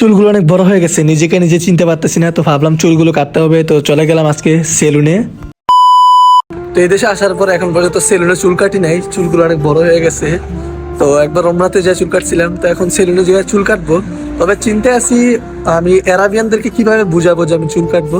চুলগুলো অনেক বড় হয়ে গেছে, নিজেকে নিজে চিনতে পারতেছি না, তো ভাবলাম চুলগুলো কাটতে হবে, তো চলে গেলাম আজকে সেলুনে। তো এই দেশে আসার পর এখন পর্যন্ত সেলুনে চুল কাটি নাই, চুলগুলো অনেক বড় হয়ে গেছে। তো একবার রমনাতে যা চুল কাটছিলাম, তো এখন সেলুনে যে চুল কাটবো। তবে চিন্তায় আছি আমি অ্যারাবিয়ানদেরকে কীভাবে বুঝাবো যে আমি চুল কাটবো?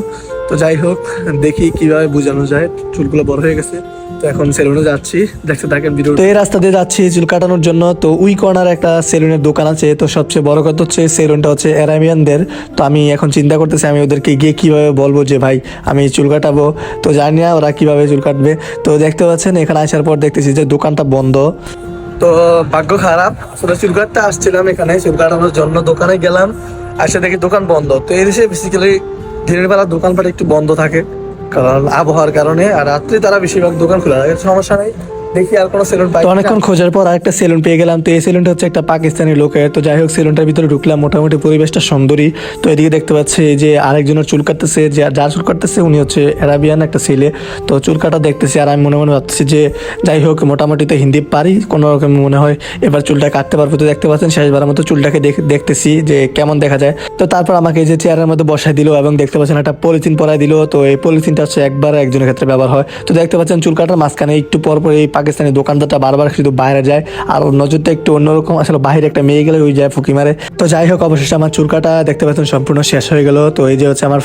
তো যাই হোক, দেখি কীভাবে বোঝানো যায়। চুলগুলো বড় হয়ে গেছে। তো এখন সেলুনে যাচ্ছি। দেখতে থাকেন ভিডিও তো এই রাস্তা দিয়ে যাচ্ছি চুল কাটানোর জন্য। তো উই কর্নার একটা সেলুনের দোকান আছে। তো সবচেয়ে বড় কথা হচ্ছে, সেলুনটা হচ্ছে অ্যারাবিয়ানদের। তো আমি এখন চিন্তা করতেছি, আমি ওদেরকে গিয়ে কীভাবে বলব যে, ভাই, আমি চুল কাটাবো। তো জানি না ওরা কীভাবে চুল কাটবে। তো দেখতে পাচ্ছেন, এখানে আসার পর দেখতেছি যে দোকানটা বন্ধ। তো ভাগ্য খারাপ। শুধু চুল কাটতে আসছিলাম এখানে চুল কাটানোর জন্য দোকানে গেলাম, আসে দেখি দোকান বন্ধ। তো এই দেশে বেসিক্যালি দিনের বেলা দোকানপাট একটু বন্ধ থাকে, কারণ আবহাওয়ার কারণে, আর রাত্রে তারা বেশিরভাগ দোকান খোলা থাকে, সমস্যা নেই। দেখি আর কোনো সেলুন পাই অনেকক্ষণ খোঁজার পর আরেকটা সেলুন পেয়ে গেলাম। তো এই সেলুনটা হচ্ছে একটা পাকিস্তানি লোকের। তো যাই হোক সেলুনটার ভিতরে ঢুকলাম। মোটামুটি পরিবেশটা সুন্দরী। তো এদিকে দেখতে পাচ্ছি যে আরেকজনের চুল কাটতেছে যে যার চুল কাটতেছে উনি হচ্ছে অ্যারাবিয়ান একটা ছেলে। তো চুল কাটা দেখতেছি আর আমি মনে মনে ভাবতেছি যে যাই হোক মোটামুটি তো হিন্দি পারি কোনো রকম মনে হয় এবার চুলটা কাটতে পারব। তো দেখতে পাচ্ছেন শেষবারের মতো চুলটাকে দেখ- দেখতেছি যে কেমন দেখা যায়। তো তারপর আমাকে যে চেয়ারের মধ্যে বসায় দিল এবং দেখতে পাচ্ছেন একটা পলিথিন পরাই দিল। তো এই পলিথিনটা হচ্ছে একবার একজনের ক্ষেত্রে ব্যবহার হয়। তো দেখতে পাচ্ছেন চুল কাটার মাঝখানে একটু পর পর এই পাকিস্তানি দোকানদারটা বারবার শুধু বাইরে যায় আর নজরটা একটু অন্যরকম। আসলে বাইরে একটা মেয়ে গেলে ওই যায় ফুকি মারে। তো যাই হোক, অবশেষে আমার চুল কাটা দেখতে পাচ্ছেন সম্পূর্ণ শেষ হয়ে গেল। তো এই যে হচ্ছে আমার